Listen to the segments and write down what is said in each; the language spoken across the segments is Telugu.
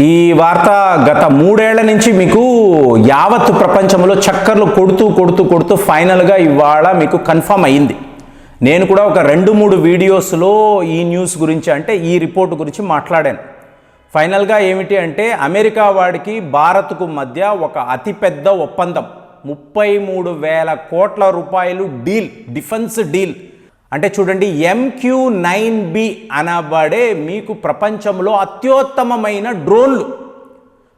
ఈ వార్త గత మూడేళ్ళ నుంచి మీకు యావత్ ప్రపంచంలో చక్కర్లు కొడుతూ కొడుతూ కొడుతూ ఫైనల్గా ఇవాళ మీకు కన్ఫర్మ్ అయింది నేను కూడా ఒక రెండు మూడు వీడియోస్లో ఈ న్యూస్ గురించి అంటే ఈ రిపోర్ట్ గురించి మాట్లాడాను. ఫైనల్గా ఏమిటి అంటే అమెరికా వాడికి భారత్కు మధ్య ఒక అతిపెద్ద ఒప్పందం. ముప్పై మూడు వేల కోట్ల రూపాయలు డీల్ డిఫెన్స్ డీల్. అంటే చూడండి ఎంక్యూ నైన్ బి అనబడే మీకు ప్రపంచంలో అత్యుత్తమమైన డ్రోన్లు.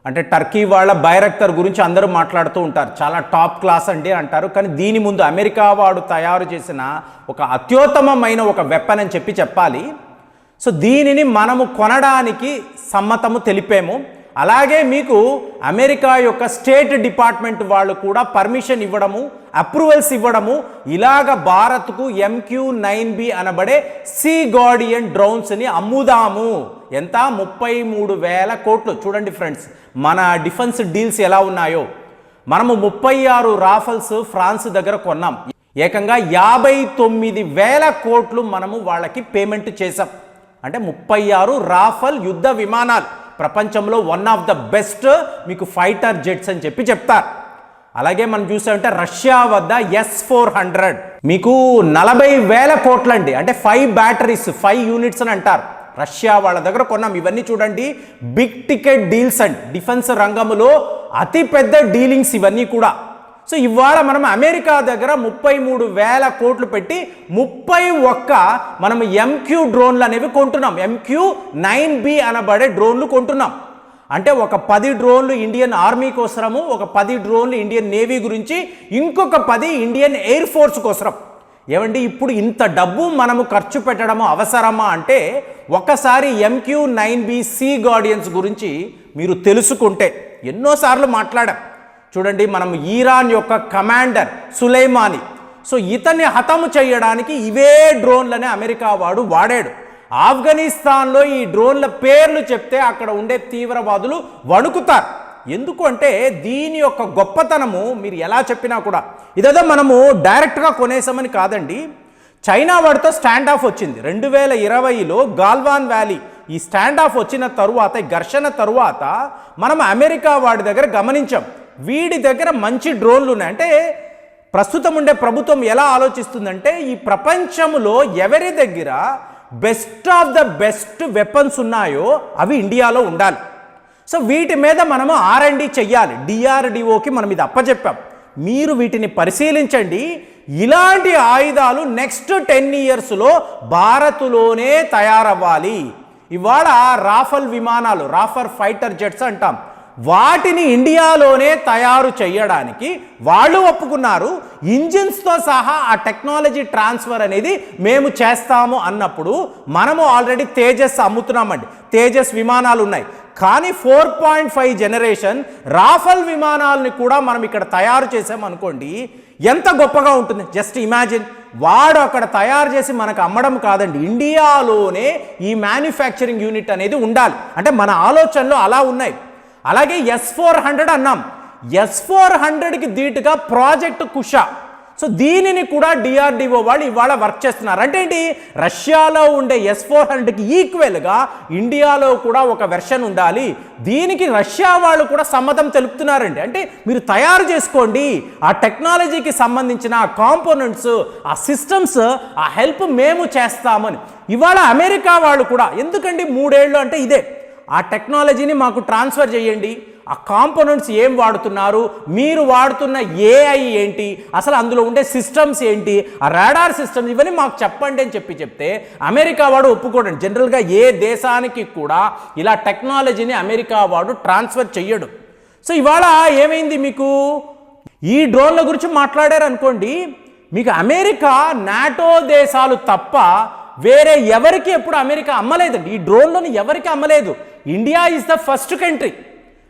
అంటే టర్కీ వాళ్ళ బైరక్తర్ గురించి అందరూ మాట్లాడుతూ ఉంటారు. చాలా టాప్ క్లాస్ అండి అంటారు. కానీ దీని ముందు అమెరికా వాడు తయారు చేసిన ఒక అత్యుత్తమమైన ఒక వెపన్ అని చెప్పి చెప్పాలి. సో దీనిని మనము కొనడానికి సమ్మతము తెలిపాము. అలాగే మీకు అమెరికా యొక్క స్టేట్ డిపార్ట్మెంట్ వాళ్ళు కూడా పర్మిషన్ ఇవ్వడము అప్రూవల్స్ ఇవ్వడము ఇలాగ భారత్కు ఎంక్యూ నైన్ బి అనబడే సీ గార్డియన్ డ్రోన్స్ని అమ్ముదాము. ఎంత? ముప్పై మూడు వేల కోట్లు. చూడండి ఫ్రెండ్స్ మన డిఫెన్స్ డీల్స్ ఎలా ఉన్నాయో. మనము ముప్పై ఆరు రాఫల్స్ ఫ్రాన్స్ దగ్గర కొన్నాం. ఏకంగా యాభై తొమ్మిది వేల కోట్లు మనము వాళ్ళకి పేమెంట్ చేసాం అంటే ముప్పై ఆరు రాఫల్ యుద్ధ విమానాలు. ప్రపంచంలో వన్ ఆఫ్ ద బెస్ట్ మీకు ఫైటర్ జెట్స్ అని చెప్పి చెప్తారు. అలాగే మనం చూసామంటే రష్యా వద్ద ఎస్ ఫోర్ హండ్రెడ్ మీకు నలభై వేల కోట్లండి. అంటే ఫైవ్ బ్యాటరీస్ ఫైవ్ యూనిట్స్ అని అంటారు. రష్యా వాళ్ళ దగ్గర కొన్నాం. ఇవన్నీ చూడండి. Big ticket deals and defence రంగంలో అతి పెద్ద డీలింగ్స్ ఇవన్నీ కూడా. సో ఇవాళ మనం అమెరికా దగ్గర ముప్పై మూడు వేల కోట్లు పెట్టి ముప్పై ఒక్క మనం ఎంక్యూ డ్రోన్లు అనేవి కొంటున్నాం. ఎంక్యూ నైన్ బి అనబడే డ్రోన్లు కొంటున్నాం. అంటే ఒక పది డ్రోన్లు ఇండియన్ ఆర్మీ కోసరము ఒక పది డ్రోన్లు ఇండియన్ నేవీ గురించి ఇంకొక పది ఇండియన్ ఎయిర్ ఫోర్స్ కోసరం. ఏమండి ఇప్పుడు ఇంత డబ్బు మనము ఖర్చు పెట్టడము అవసరమా అంటే ఒకసారి MQ nine B sea guardians గురించి మీరు తెలుసుకుంటే ఎన్నోసార్లు మాట్లాడాం. చూడండి మనం ఈరాన్ యొక్క కమాండర్ సులైమాని. సో ఇతన్ని హతము చేయడానికి ఇవే డ్రోన్లని అమెరికా వాడు వాడాడు. ఆఫ్ఘనిస్తాన్లో ఈ డ్రోన్ల పేర్లు చెప్తే అక్కడ ఉండే తీవ్రవాదులు వణుకుతారు. ఎందుకు అంటే దీని యొక్క గొప్పతనము మీరు ఎలా చెప్పినా కూడా. ఇదేదో మనము డైరెక్ట్గా కొనేసామని కాదండి. చైనా వాడితో స్టాండ్ ఆఫ్ వచ్చింది. రెండు వేల ఇరవైలో గాల్వాన్ వ్యాలీ ఈ స్టాండ్ ఆఫ్ వచ్చిన తరువాత ఈ ఘర్షణ తరువాత మనం అమెరికా వాడి దగ్గర గమనించాం. వీడి దగ్గర మంచి డ్రోన్లు ఉన్నాయి. అంటే ప్రస్తుతం ఉండే ప్రభుత్వం ఎలా ఆలోచిస్తుందంటే ఈ ప్రపంచంలో ఎవరి దగ్గర best of the best weapons ఉన్నాయో అవి ఇండియాలో ఉండాలి. సో వీటి మీద మనము ఆర్ఎండి చెయ్యాలి. డిఆర్డిఓకి మనం ఇది అప్పచెప్పాం మీరు వీటిని పరిశీలించండి. ఇలాంటి ఆయుధాలు నెక్స్ట్ టెన్ ఇయర్స్లో భారత్లోనే తయారవ్వాలి. ఇవాళ రాఫల్ విమానాలు రాఫర్ ఫైటర్ జెట్స్ అంటాం. వాటిని ఇండియాలోనే తయారు చేయడానికి వాళ్ళు ఒప్పుకున్నారు. ఇంజిన్స్తో సహా ఆ టెక్నాలజీ ట్రాన్స్ఫర్ అనేది మేము చేస్తాము అన్నప్పుడు మనము ఆల్రెడీ తేజస్ అమ్ముతున్నామండి. తేజస్ విమానాలు ఉన్నాయి. కానీ four point five generation Rafale విమానాలని కూడా మనం ఇక్కడ తయారు చేసామనుకోండి ఎంత గొప్పగా ఉంటుంది. జస్ట్ ఇమాజిన్ వాడు అక్కడ తయారు చేసి మనకు అమ్మడం కాదండి. ఇండియాలోనే ఈ మ్యానుఫ్యాక్చరింగ్ యూనిట్ అనేది ఉండాలి. అంటే మన ఆలోచనలు అలా ఉన్నాయి. అలాగే ఎస్ ఫోర్ హండ్రెడ్ అన్నాం. ఎస్ ఫోర్ హండ్రెడ్కి ధీటుగా ప్రాజెక్ట్ కుష. సో దీనిని కూడా డిఆర్డిఓ వాళ్ళు ఇవాళ వర్క్ చేస్తున్నారు. అంటే ఏంటి? రష్యాలో ఉండే ఎస్ ఫోర్ హండ్రెడ్కి ఈక్వల్గా ఇండియాలో కూడా ఒక వెర్షన్ ఉండాలి. దీనికి రష్యా వాళ్ళు కూడా సమ్మతం తెలుపుతున్నారండి. అంటే మీరు తయారు చేసుకోండి. ఆ టెక్నాలజీకి సంబంధించిన ఆ కాంపోనెంట్స్ ఆ సిస్టమ్స్ ఆ హెల్ప్ మేము చేస్తామని. ఇవాళ అమెరికా వాళ్ళు కూడా ఎందుకండి మూడేళ్ళు అంటే ఇదే. ఆ టెక్నాలజీని మాకు ట్రాన్స్ఫర్ చేయండి. ఆ కాంపోనెంట్స్ ఏం వాడుతున్నారు? మీరు వాడుతున్న ఏఐ ఏంటి? అసలు అందులో ఉండే సిస్టమ్స్ ఏంటి? ఆ రాడార్ సిస్టమ్స్ ఇవన్నీ మాకు చెప్పండి అని చెప్పి చెప్తే అమెరికా వాడు ఒప్పుకోడండి జనరల్గా ఏ దేశానికి కూడా ఇలా టెక్నాలజీని అమెరికా వాడు ట్రాన్స్ఫర్ చెయ్యడు. సో ఇవాళ ఏమైంది మీకు? ఈ డ్రోన్ల గురించి మాట్లాడారు అనుకోండి మీకు అమెరికా నాటో దేశాలు తప్ప వేరే ఎవరికి ఎప్పుడు అమెరికా అమ్మలేదండి. ఈ డ్రోన్లను ఎవరికి అమ్మలేదు. India is the first country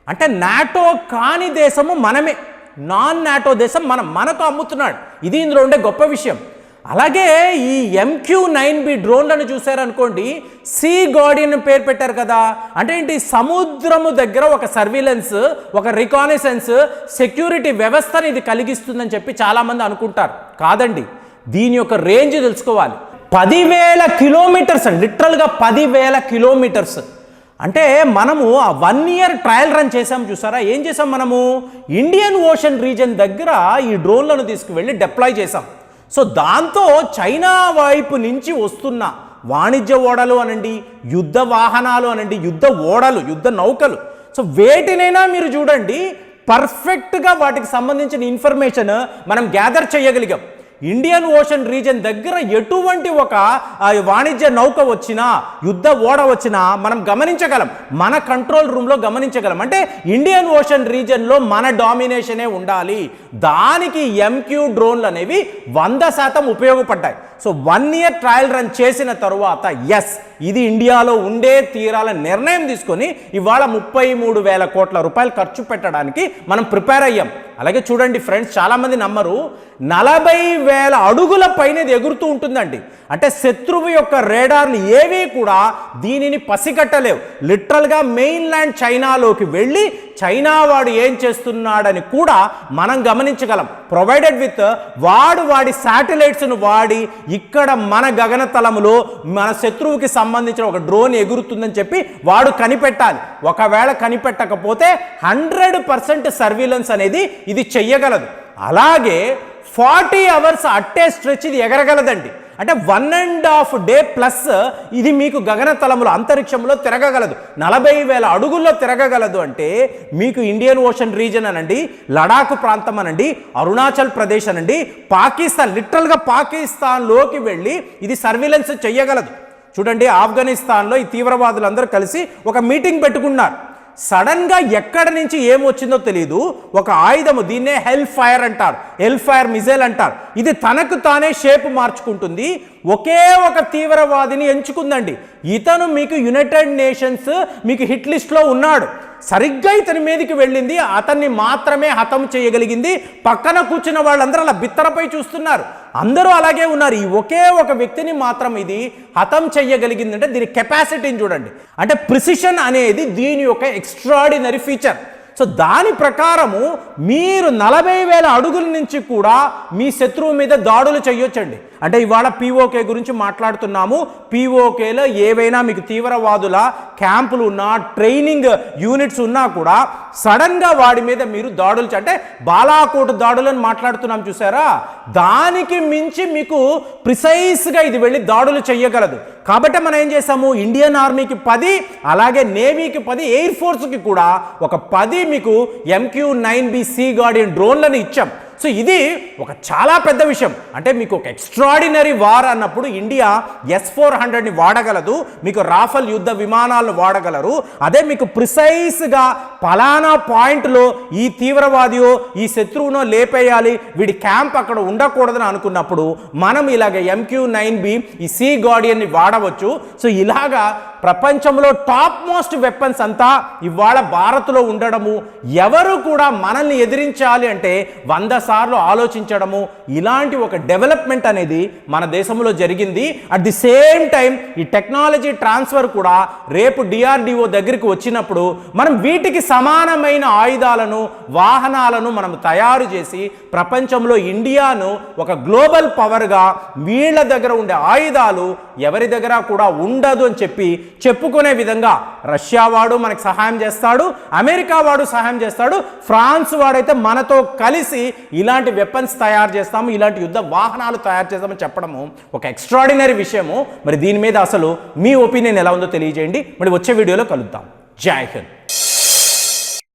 అంటే నాటో కాని దేశము మనమే. నాన్ నాటో దేశం మనం మనకు అమ్ముతున్నాడు. ఇది ఇందులో ఉండే గొప్ప విషయం. అలాగే ఈ ఎంక్యూ నైన్ బి డ్రోన్లను చూశారనుకోండి సీ గార్డియన్ పేరు పెట్టారు కదా. అంటే ఏంటి? సముద్రము దగ్గర ఒక సర్వీలెన్స్ ఒక రికానిసెన్స్ సెక్యూరిటీ వ్యవస్థను ఇది కలిగిస్తుందని చెప్పి చాలామంది అనుకుంటారు. కాదండి. దీని యొక్క రేంజ్ తెలుసుకోవాలి. పదివేల కిలోమీటర్స్ అండి లిటరల్గా పదివేల కిలోమీటర్స్. అంటే మనము ఆ వన్ ఇయర్ ట్రయల్ రన్ చేసాం చూసారా? ఏం చేసాం మనము? ఇండియన్ ఓషన్ రీజన్ దగ్గర ఈ డ్రోన్లను తీసుకువెళ్ళి డిప్లాయ్ చేసాం సో దాంతో చైనా వైపు నుంచి వస్తున్న వాణిజ్య ఓడలు అనండి యుద్ధ వాహనాలు అనండి యుద్ధ ఓడలు యుద్ధ నౌకలు. సో వేటినైనా మీరు చూడండి పర్ఫెక్ట్గా వాటికి సంబంధించిన ఇన్ఫర్మేషన్ మనం గ్యాదర్ చేయగలిగాం. ఇండియన్ ఓషన్ రీజన్ దగ్గర ఎటువంటి ఒక వాణిజ్య నౌక వచ్చినా యుద్ధ ఓడ వచ్చినా మనం గమనించగలం. మన కంట్రోల్ రూమ్లో గమనించగలం. అంటే ఇండియన్ ఓషన్ రీజన్లో మన డామినేషనే ఉండాలి. దానికి ఎంక్యూ డ్రోన్లు అనేవి వంద శాతం ఉపయోగపడ్డాయి. So one year trial run చేసిన తరువాత ఎస్ ఇది ఇండియాలో ఉండే తీరాల నిర్ణయం తీసుకొని ఇవాళ ముప్పై మూడు వేల కోట్ల రూపాయలు ఖర్చు పెట్టడానికి మనం ప్రిపేర్ అయ్యాం. అలాగే చూడండి ఫ్రెండ్స్ చాలామంది నమ్మరు నలభై వేల అడుగుల పైన ఇది ఎగురుతూ ఉంటుందండి. అంటే శత్రువు యొక్క రేడార్లు ఏవి కూడా దీనిని పసిగట్టలేవు. లిటరల్గా మెయిన్ ల్యాండ్ చైనాలోకి వెళ్ళి చైనా వాడు ఏం చేస్తున్నాడని కూడా మనం గమనించగలం. ప్రొవైడెడ్ విత్ వాడు వాడి శాటిలైట్స్ను వాడి ఇక్కడ మన గగనతలములో మన శత్రువుకి సంబంధించిన ఒక డ్రోన్ ఎగురుతుందని చెప్పి వాడు కనిపెట్టాలి. ఒకవేళ కనిపెట్టకపోతే హండ్రెడ్ పర్సెంట్ సర్వీలెన్స్ అనేది ఇది చెయ్యగలదు. అలాగే ఫార్టీ అవర్స్ అట్టే స్ట్రెచ్ ఇది ఎగరగలదండి. అంటే one and half day plus ఇది మీకు గగనతలములో అంతరిక్షంలో తిరగగలదు. నలభై వేల అడుగుల్లో తిరగగలదు అంటే మీకు ఇండియన్ ఓషన్ రీజన్ అనండి లడాక్ ప్రాంతం అనండి అరుణాచల్ ప్రదేశ్ అనండి పాకిస్తాన్ లిటరల్గా పాకిస్తాన్లోకి వెళ్ళి ఇది సర్వీలెన్స్ చెయ్యగలదు చూడండి ఆఫ్ఘనిస్తాన్లో ఈ తీవ్రవాదులందరూ కలిసి ఒక మీటింగ్ పెట్టుకున్నారు. సడన్గా ఎక్కడ నుంచి ఏమొచ్చిందో తెలియదు ఒక ఆయుధము దీన్నే హెల్ ఫైర్ అంటారు. హెల్ ఫైర్ మిజైల్ అంటారు. ఇది తనకు తానే షేప్ మార్చుకుంటుంది. ఒకే ఒక తీవ్రవాదిని ఎంచుకుందండి. ఇతను మీకు యునైటెడ్ నేషన్స్ మీకు హిట్ లిస్ట్లో ఉన్నాడు. సరిగ్గా ఇతని మీదకి వెళ్ళింది అతన్ని మాత్రమే హతం చేయగలిగింది. పక్కన కూర్చున్న వాళ్ళందరూ అలా బిత్తరపై చూస్తున్నారు. అందరూ అలాగే ఉన్నారు. ఈ ఒకే ఒక వ్యక్తిని మాత్రం ఇది హతం చేయగలిగిందంటే దీని కెపాసిటీని చూడండి. అంటే ప్రిసిషన్ అనేది దీని యొక్క ఎక్స్ట్రాడినరీ ఫీచర్. సో దాని ప్రకారము మీరు నలభై వేల అడుగుల నుంచి కూడా మీ శత్రువు మీద దాడులు చేయొచ్చండి. అంటే ఇవాళ పీఓకే గురించి మాట్లాడుతున్నాము. పీఓకేలో ఏవైనా మీకు తీవ్రవాదుల క్యాంపులు ఉన్నా ట్రైనింగ్ యూనిట్స్ ఉన్నా కూడా సడన్గా వాడి మీద మీరు దాడులు అంటే బాలాకోట్ దాడులను మాట్లాడుతున్నాం చూసారా? దానికి మించి మీకు ప్రిసైజ్గా ఇది వెళ్ళి దాడులు చేయగలదు. కాబట్టి మనం ఏం చేసాము ఇండియన్ ఆర్మీకి పది అలాగే నేవీకి పది ఎయిర్ ఫోర్స్కి కూడా ఒక పది మీకు MQ nine B sea guardian డ్రోన్లను ఇచ్చాం. సో ఇది ఒక చాలా పెద్ద విషయం. అంటే మీకు ఒక ఎక్స్ట్రాడినరీ వార్ అన్నప్పుడు ఇండియా ఎస్ ఫోర్ హండ్రెడ్ని వాడగలదు మీకు రాఫెల్ యుద్ధ విమానాలను వాడగలరు. అదే మీకు ప్రిసైజ్గా పలానా పాయింట్లో ఈ తీవ్రవాదియో ఈ శత్రువునో లేపేయాలి వీడి క్యాంప్ అక్కడ ఉండకూడదని అనుకున్నప్పుడు మనం ఇలాగ ఎంక్యూ నైన్ బి ఈ సి గార్డియన్ని వాడవచ్చు. సో ఇలాగా ప్రపంచంలో టాప్ మోస్ట్ వెపన్స్ అంతా ఇవాళ భారత్లో ఉండడము ఎవరు కూడా మనల్ని ఎదిరించాలి అంటే వంద సార్లు ఆలోచించడము ఇలాంటి ఒక డెవలప్మెంట్ అనేది మన దేశంలో జరిగింది. అట్ ది సేమ్ టైం ఈ టెక్నాలజీ ట్రాన్స్ఫర్ కూడా రేపు డిఆర్డిఓ దగ్గరికి వచ్చినప్పుడు మనం వీటికి సమానమైన ఆయుధాలను వాహనాలను మనం తయారు చేసి ప్రపంచంలో ఇండియాను ఒక గ్లోబల్ పవర్గా వీళ్ళ దగ్గర ఉండే ఆయుధాలు ఎవరి దగ్గర కూడా ఉండదు అని చెప్పి చెప్పుకునే విధంగా రష్యా వాడు మనకు సహాయం చేస్తాడు అమెరికా వాడు సహాయం చేస్తాడు ఫ్రాన్స్ వాడైతే మనతో కలిసి ఇలాంటి వెపన్స్ తయారు చేస్తాము ఇలాంటి యుద్ధ వాహనాలు తయారు చేస్తామని చెప్పడము ఒక ఎక్స్ట్రాడినరీ విషయము. మరి దీని మీద అసలు మీ ఒపీనియన్ ఎలా ఉందో తెలియజేయండి. మరి వచ్చే వీడియోలో కలుద్దాం. జై హింద్.